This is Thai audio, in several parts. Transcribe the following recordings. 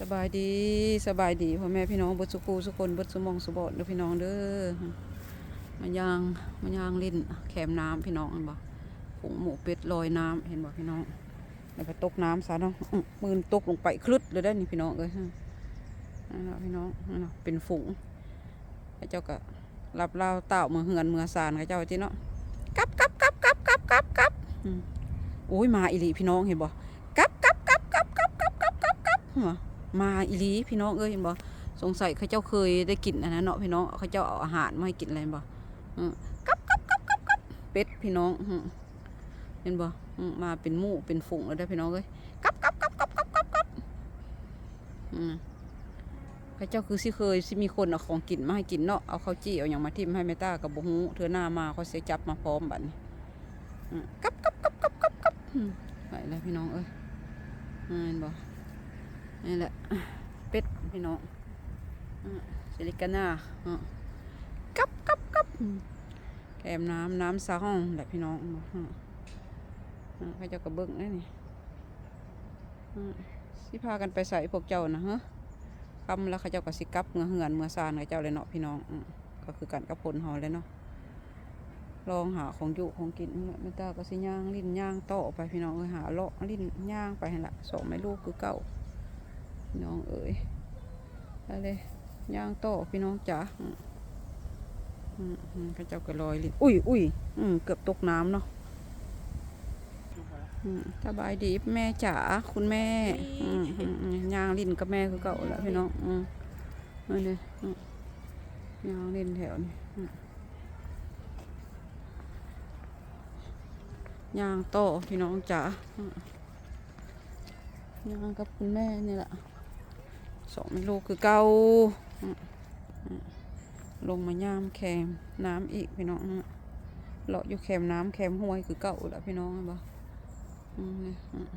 สบายดีสบายดีพ่อแม่พี่น้องเบดสุกูสุคนเบดสุมองสุบอดเด้อพี่น้องเด้อมันยางมันยางลิ้นแคมน้ำพี่น้องเห็นบ่ผงหมูเป็ดลอยน้ำเห็นบ่พี่น้องแล้วไปตกน้ำซะเนาะมือนตกลงไปคลึดเลยได้นี่พี่น้องเอ้ยนั่นล่ะพี่น้องนั่นล่ะเป็นฝูงพระเจ้าก็รับเล่าเต่าเมือเหือนเมือสารกับเจ้าที่เนาะกับกับกับกับกับกับกับโอ้ยมาอีหลีพี่น้องเห็นบ่กลับกับกับกับกับกับกับกับกับหัว มาอีลีพี่น้องเอ้ยเห็นบ่สงสัยเขาเจ้าเคยได้กินอันนั้นเนาะพี่น้องเขาเจ้าเอาอาหารมาให้กินอะไรบ่กับกับกับกับกับเป็ดพี่น้องเห็นบ่มาเป็นหมู่เป็นฝูงแล้วได้พี่น้องเอ้ยกับกับกับกับกับกับกับเขาเจ้าคือสิเคยสิมีคนเอาของกินมาให้กินเนาะเอาข้าวจี้เอาหยังมาทิ่มให้แม่ตากับบ่ฮู้เธอหน้ามาเขาเสิจับมาพร้อมบัดนี้กับกับกับกับกับกับไปแล้วพี่น้องเอ้ยเห็นบ่ นี่แหละ เป็ดพี่น้องอะซิลิกาน่าอะกับกับกับแกมน้ำน้ำซาห้องแหละพี่น้องเขาจ้ากระเบื้องนี่นี่อะสิพากันไปใส่พวกเจ้านะฮะคำแล้วเขาเจ้าก็สิกับเงือเหือนเมื่อซานเขาเจ้าเลยเนาะพี่น้องก็คือกันกับผลเฮาเลยเนาะลองหาของอยู่ของกินนี่แหละไม่ตาก็สิย่างลิ้นย่างโตไปพี่น้องเอ้ยหาเลาะลิ้นย่างไปหั่นละสองไม่ลูกคือเก่า พี่น้องเอ๋ยอะไรย่างโตอพี่น้องจ๋าอืมอืมอืมพระเจ้าก็ลอยลิ้นอุ้ยอุ้ยอืมเกือบตกน้ำเนาะอืมสบายดีแม่จ๋าคุณแม่อืมอืมอืมย่างลิ้นกับแม่คือเก่าแล้วพี่น้องอืมนี่เลยอืมย่างลิ้นแถวนี้อืมย่างโตอพี่น้องจ๋าอืมย่างกับคุณแม่นี่แหละ สองไม่ลูกคือเก่าลงมาย่ามแคมน้ำอีกพี่น้องเลาะอยู่แคมน้ำแคมห้วยคือเก่าแล้วพี่น้องบ่อืมนี่อืม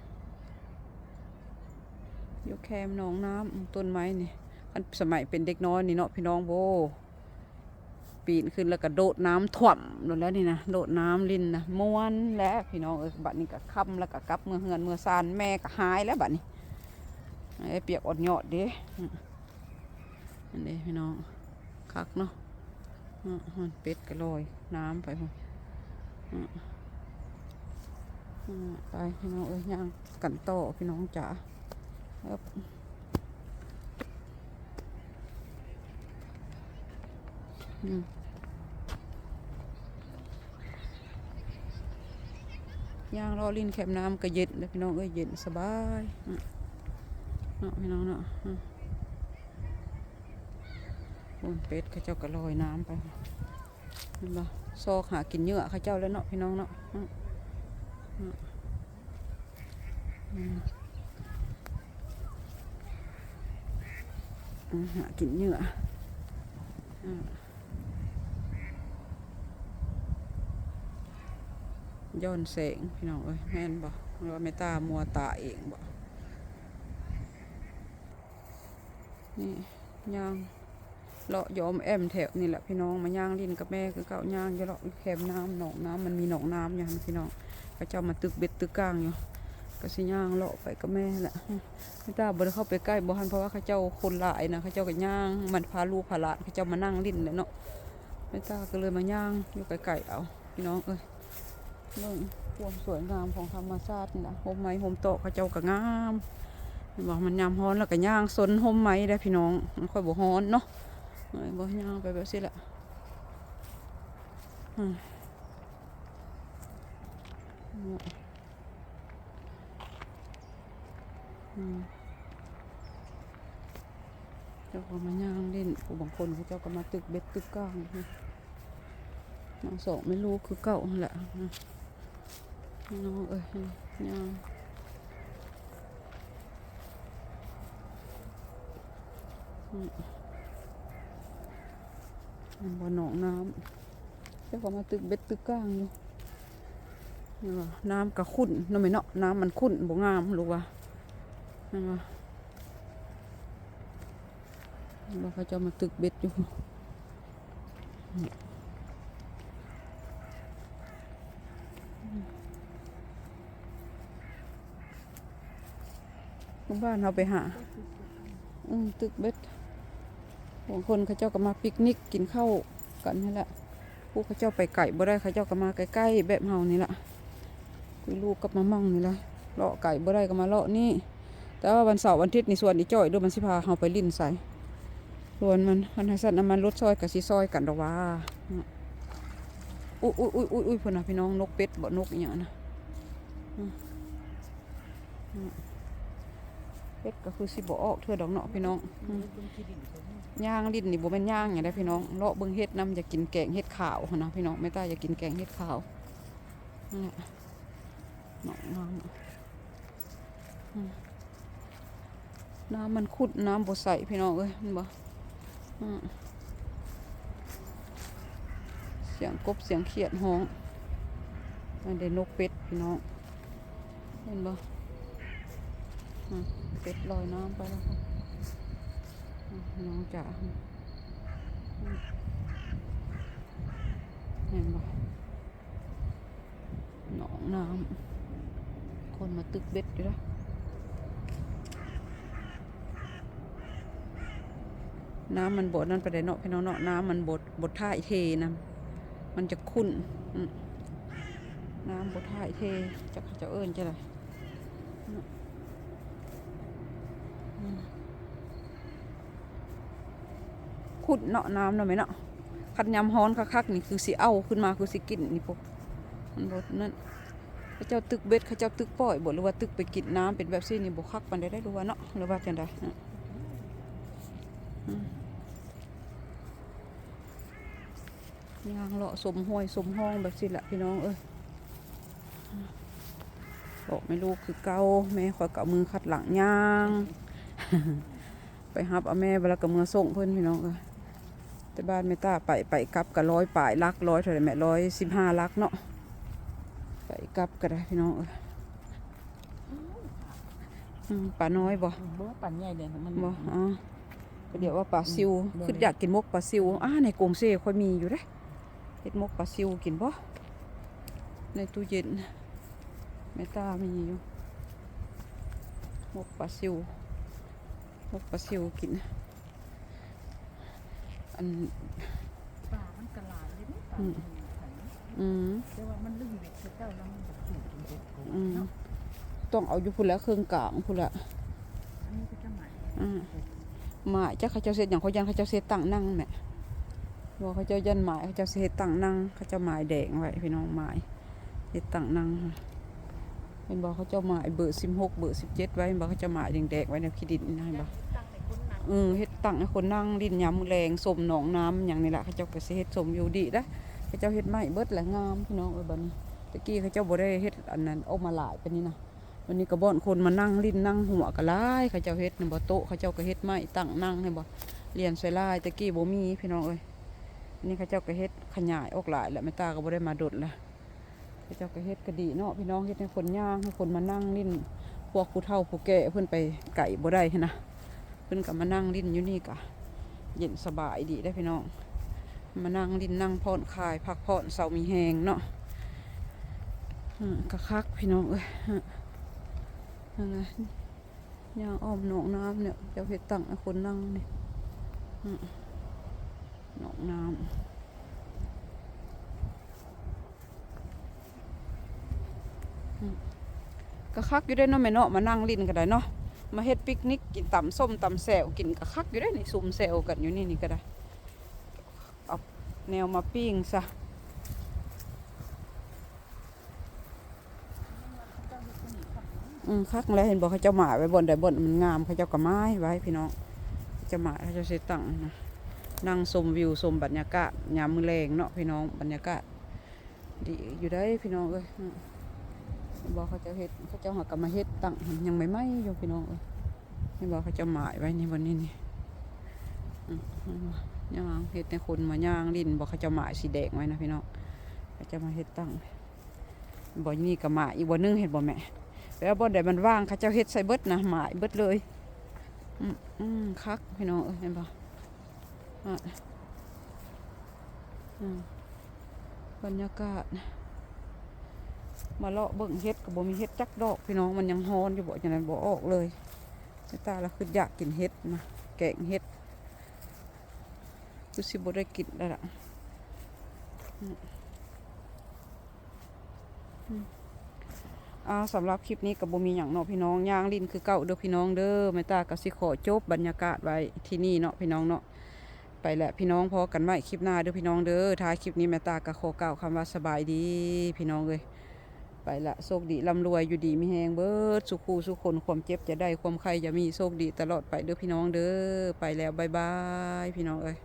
อยู่แคมหนองน้ำต้นไม้นี่อันสมัยเป็นเด็กน้อยนี่เนาะพี่น้องโบปีนขึ้นแล้วก็โดดน้ำถ่วมโดนแล้วนี่นะโดดน้ำลินนะม้วนแล้วพี่น้องเอ้ยบัดนี้ก็ค่ำแล้วก็กลับเมื่อเฮือนเมื่อซานแม่ก็หายแล้วบัดนี้ ไอ้เปียกอดหยอดเด้อันนี้พี่น้อง คักเนาะมันเป็ดก็ลอย น้ำไปพุ่อไปพี่น้องเอ้ยย่างกันโตพี่น้องจ๋าครับอืมย่างรอลินแคมน้ำก็เย็นเลยพี่น้องเอ้ยเย็นสบาย เนาะพี่น้องเนาะอืมโอ้ยเป็ดเขาเจ้าก็ลอยน้ำไปเห็นบ่ซอกหากินเหยื่อเขาเจ้าแล้วเนาะพี่น้องเนาะหากินเหยื่อย้อนแสงพี่น้องเอ้ยแม่นบ่หรือว่าไม่ตามัวตาเองบ่ นี่ย่างเลาะย้อมแอมแถวนี่แหละพี่น้องมาย่างลินกับแม่คือเก่าย่างจะเลาะแคมน้ำหนองน้ำมันมีหนองน้ำอย่างพี่น้องพระเจ้ามาตึกเบ็ดตึกกลางอยู่ก็สิย่างเลาะไปกับแม่แหละไม่ตาบ่ได้เข้าไปใกล้บ่ฮันเพราะว่าเขาเจ้าคนหลายนะเขาเจ้าก็ย่างมันพาลูกพาหลานเขาเจ้ามานั่งลิ้นเลยเนาะไม่ตาก็เลยมาย่างอยู่ไกลๆเอาพี่น้องเอ้ยเรื่องความสวยงามของธรรมชาตินี่ะโฮมไม้โฮมโตะเขาเจ้าก็งาม บอกมันยามฮ้อนแล้วก็ย่างซนห่มไหมได้พี่น้องมันค่อยบ่ฮ้อนเนาะเอ้ยบ่ย่างไปแบบนี้แหละเจ้าก็มาย่างเล่นผู้บางคนเขาเจ้าก็มาตึกเบ็ดตึกก้างนะน้องสองไม่รู้คือเก่าแหละน้องเอ้ยย่าง มัน บ่อหนองน้ำเจ้าของมาตึกเบ็ดตึกก้างอยู่นี่ว่าน้ำกระขุ่นน้ำไม่เนาะน้ำมันขุ่นบ่งามลูกว่านี่ว่าเขาจะมาตึกเบ็ดอยู่บ้านเราไปหา อืมตึกเบ็ด บางคนเขาเจ้าก็มาปิกนิกกินข้าวกันนี่แหละผู้เขาเจ้าไปไก่บ่ได้เขาเจ้าก็มาใกล้ๆแบบเฮานี่แหละคุยลูกกับมามั่งนี่แหละเลาะไก่บ่ได้ก็มาเลาะนี่ แต่ว่าวันเสาร์วันอาทิตย์นี่ส่วนอีจ้อยด้วยมันสิพาเฮาไปลิ้นใส่ส่วนมันมันให้สัตว์น้ำมันรถซอยกับสิซอยกันดอกว่าอุ้ยอุ้ยอุ้ยอุ้ยอุ้ยเพิ่นนะพี่น้องนกเป็ดบ่นกอีหยังนะอืมอืม เป็ดก็คือสิบ่ออกเทื่อดอกเนาะพี่น้องย่างลิ้นนี่บ่แม่นย่างอย่างใดพี่น้องเลาะเบิ่งเฮ็ดนํอยากกินแกงเฮ็ดขาวนะพี่น้องแม่ตาอยากกินแกงเฮ็ดขาวนั่นแหละเนาะน้ำน้ำมันขุดน้ำบดใสพี่น้องเอ้ยมันบ่เสียงกบเสียงเขียดห้องอันเดนกเป็ดพี่น้องเห็นบ่ เป็ดลอยน้ำไปแล้วค่ะน้องจ๋าเห็นบ่หนองน้ำคนมาตึกเบ็ดอยู่แล้วน้ำมันบดนั่นไปได้เนาะพี่น้องเนาะน้ำมันบดบดท่ายเทนะมันจะขุ่นน้ำบดท่ายเทจะเขาจะเอิ้นจะอะไรอืม ขุ่นเนาะน้ำเนาะไหมเนาะคันยำฮ้อนคักๆนี่คือสิเอาขึ้นมาคือสิกินนี่พวกมันบดนั่นเขาเจ้าตึกเบ็ดเขาเจ้าตึกปล่อยบดหรือว่าตึกไปกินน้ำเป็นแบบซี่นี่บคักปันได้ได้รู้ว่าเนาะหรือว่าจังไดเนาะอืมยางเลาะสมห้วยสมห้องแบบสิละพี่น้องเอ้ยบอกไม่รู้คือเกาแม่คอยกับมือขัดหลังยาง ไปฮับเอาแม่เวลากับมือส่งเพื่อนพี่น้องเอ้ย แต่บ้านไม่ตาไปไปกลับกับร้อยป่ายลักร้อยเท่าไหรแม่ร้อยสิบห้าลักเนาะไปกลับก็ได้พี่น้องเอ้ยอืมป่าน้อยบ่บ่ปั่นใหญ่เลยมันบ่อ๋อเดี๋ยวว่าปลาซิวบ่คืออยากกินมกปลาซิวอ่าในกรงเซ่ค่อยมีอยู่เด้เฮ็ดมกปลาซิวกินบ่ในตู้เย็นแม่ตามีอยู่มกปลาซิวมกปลาซิวกิน อันป่ามันกระลายเลยนี่ป่าอืมมันขันอืมแต่ว่ามันลึกเบ็ดคือเจ้าแล้วมันแบบสูงจนเบ็ดโกงอืมเนาะต้องเอาอยู่พุ่นละเครื่องกลางพุ่นละอันนี้ก็จะหมายอืมหมายจ้าเขาเจ้าเสร็จอย่างเขายันเขาเจ้าเสร็จตั้งนั่งแหม่บอกเขาเจ้ายันหมายเขาเจ้าเสร็จตั้งนั่งเขาเจ้าหมายแดงไว้พี่น้องหมายเฮ็ดตั้งนั่งค่ะเห็นบอกเขาเจ้าหมายเบอร์สิบหกเบอร์สิบเจ็ดไว้เห็นบอกเขาเจ้าหมายแดงๆไว้ในขี้ดินนี่นะเห็นบอกตั้งในคนนั้นเออเฮ็ด ตั้งให้คนนั่งดินยามมื้อแรงสมหนองน้ำอย่างนี้แหละเขาเจ้าก็สิเฮ็ดสมอยู่ดีนะเขาเจ้าเฮ็ดไม้เบิดแหละงามพี่น้องเอ้ยบัดนี้ตะกี้เขาเจ้าบ่ได้เฮ็ดอันนั้นออกมาหลายปานนี้นะวันนี้ก็บ่อนคนมานั่งลิ้นนั่งหัวก็หลายเขาเจ้าเฮ็ดนี่บ่โต๊ะเขาเจ้าก็เฮ็ดไม้ตั้งนั่งให้บ่เรียนใส่ลายตะกี้บ่มีพี่น้องเอ้ยนี่เขาเจ้าก็เฮ็ดขยายออกหลายแล้วแม่ตาก็บ่ได้มาดดละเขาเจ้าก็เฮ็ดก็ดีเนาะพี่น้องเฮ็ดให้คนย่างให้คนมานั่งลิ้นพวกผู้เฒ่าผู้แก่เพิ่นไปไก่บ่ได้หั้นนะ พิ่นก็มานั่งลิ้นอยู่นี่ก็เย็นสบายดีได้พี่น้อง มานั่งลิ้นนั่งผ่อนคลายพักผ่อนเสามีแหงเนาะอืมก็คักพี่น้องเอ้ยนั่นไงย่างอ้อมหนองน้ำเนี่ยเจ้าเห็ดตั้งคนนั่งนี่อืมหนองน้ำก็คักอยู่ได้เนาะแม่เนาะมานั่งลิ้นก็ได้เนาะ มาเฮ็ดปิกนิกกินตำส้มตำแซวกินก็คักอยู่ได้นี่ซุ่มแซวกันอยู่นี่นี่ก็ได้เอาแนวมาปิ้งซะอืมคักแล้วเห็นบอกเขาเจ้าหมาไว้บนแต่บนมันงามเขาเจ้าก็ไม้ไว้พี่น้องเจ้าหมาเขาเจ้าเสตังนะนั่งชมวิวชมบรรยากาศยามมือแรงเนาะพี่น้องบรรยากาศดีอยู่ได้พี่น้องเอ้ย บอกเขาเจ้าเฮ็ดเขาเจ้าหากมาเฮ็ดตั้งยังไม่ไหมอยู่พี่น้องเอ้ยบอกเขาเจ้าหมายไว้นี่บนนี้นี่ย่างเฮ็ดในคนมาย่างลิ้นบอกเขาเจ้าหมายสีแดงไว้นะพี่น้องเขาเจ้ามาเฮ็ดตั้งบ่นี่ก็หมายอีกบ่นึงเห็นบ่แม่แล้วบนใดมันว่างเขาเจ้าเฮ็ดใส่เบิดนะหมายเบิดเลยอืมคักพี่น้องเอ้ยเห็นปะอืมบรรยากาศ มาเลาะเบิ่งเฮ็ดกับบ่มีเฮ็ดจักดอกพี่น้องมันยังฮ้อนอยู่บ่จังนั้นบ่ออกเลยม่ตาเราคืออยากกินเห็ดนะแกงเห็ดคือสิบ่ได้กินแล้วล่ะอืมอืมเอาสำหรับคลิปนี้กับบ่มีหยังเนาะพี่น้องย่างลิ้นคือเก่าเด้อพี่น้องเด้อแม่ตาก็สิขอจบบรรยากาศไว้ที่นี่เนาะพี่น้องเนาะไปแหละพี่น้องพอกันไว้คลิปหน้าเด้อพี่น้องเด้อท้ายคลิปนี้แม่ตาก็ขอกล่าวคำว่าสบายดีพี่น้องเลย ไปละโชคดีร่ำรวยอยู่ดีมีแหงเบิดสุขูสุขคนความเจ็บจะได้ความใครจะมีโชคดีตลอดไปเด้อพี่น้องเด้อไปแล้วบายบายพี่น้องเอ้ย